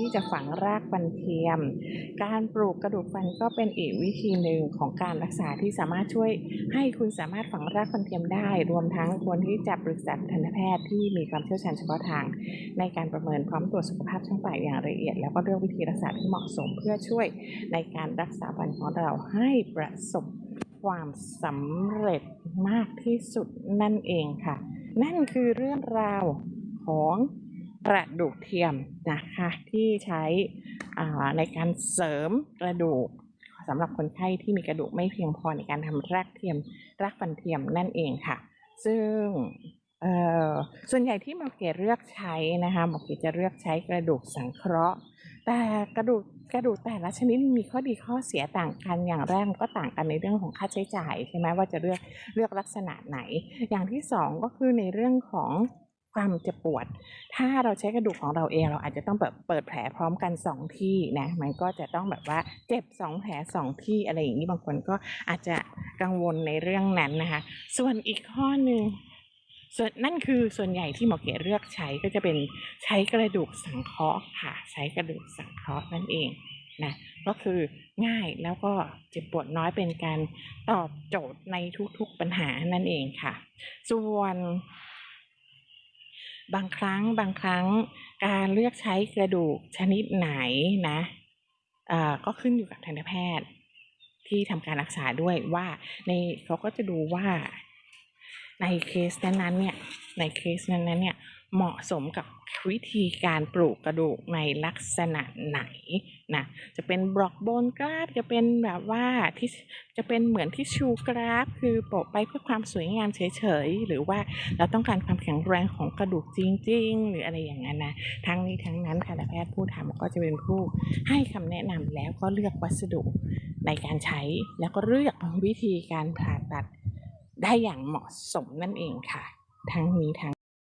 ที่จะฝังรากฟันเทียม การปลูกกระดูกฟันก็เป็นอีกวิธีหนึ่งของการรักษาที่สามารถช่วยให้คุณสามารถฝังรากฟันเทียมได้ รวมทั้งควรที่จะปรึกษาทันตแพทย์ที่มีความเชี่ยวชาญเฉพาะทาง ในการประเมินพร้อมตรวจสุขภาพช่องปากอย่างละเอียด แล้วก็เลือกวิธีรักษาที่เหมาะสมเพื่อช่วยในการรักษาฟันของเราให้ประสบความสำเร็จมากที่สุดนั่นเองค่ะ นั่นคือเรื่องราวของ กระดูกเทียมนะคะที่ใช้อ่าในการเสริมกระดูกสำหรับคนไข้ที่มีกระดูกไม่เพียงพอในการทำรากเทียมรากฟันเทียมนั่นเองค่ะ ซึ่งเออส่วนใหญ่ที่หมอเกตเลือกใช้นะคะหมอเกตจะเลือกใช้กระดูกสังเคราะห์ แต่กระดูกกระดูกแต่ละชนิดมีข้อดีข้อเสียต่างกันอย่างแรกก็ต่างกันในเรื่องของค่าใช้จ่ายใช่ไหมว่าจะเลือกเลือกลักษณะไหน อย่างที่สองก็คือในเรื่องของ ความเจ็บปวด ถ้าเราใช้กระดูกของเราเองเราอาจจะต้องเปิดเปิดแผลพร้อมกันสองที่นะ มันก็จะต้องแบบว่าเจ็บสองแผลสองที่อะไรอย่างนี้บางคนก็อาจจะกังวลในเรื่องนั้นนะคะ ส่วนอีกข้อหนึ่งส่วนนั่นคือส่วนใหญ่ที่หมอเก๋เลือกใช้ก็จะเป็นใช้กระดูกสังเคราะห์ค่ะ ใช้กระดูกสังเคราะห์นั่นเองนะก็คือง่ายแล้วก็เจ็บปวดน้อยเป็นการตอบโจทย์ในทุกๆปัญหานั่นเองค่ะ ส่วน บางครั้งบางครั้งการเลือกใช้กระดูกชนิดไหนนะก็ขึ้นอยู่กับทันตแพทย์ ที่ทำการรักษาด้วยว่าในเขาก็จะดูว่าในเคสนั้นๆเนี่ยในเคสนั้นๆเนี่ยเหมาะสมกับวิธีการปลูกกระดูกในลักษณะไหน นะ จะเป็นบล็อกโบนกราฟ จะเป็นแบบว่าที่จะเป็นเหมือนที่ชูกราฟ คือโปะไปเพื่อความสวยงามเฉยๆ หรือว่าเราต้องการความแข็งแรงของกระดูกจริง ๆ หรืออะไรอย่างนั้นนะทั้งนี้ทั้งนั้นทันตแพทย์ผู้ทำก็จะเป็นผู้ให้คำแนะนำแล้วก็เลือกวัสดุในการใช้แล้วก็เลือกวิธีการผ่าตัดได้อย่างเหมาะสมนั่นเองค่ะ ทั้งนี้ทั้ง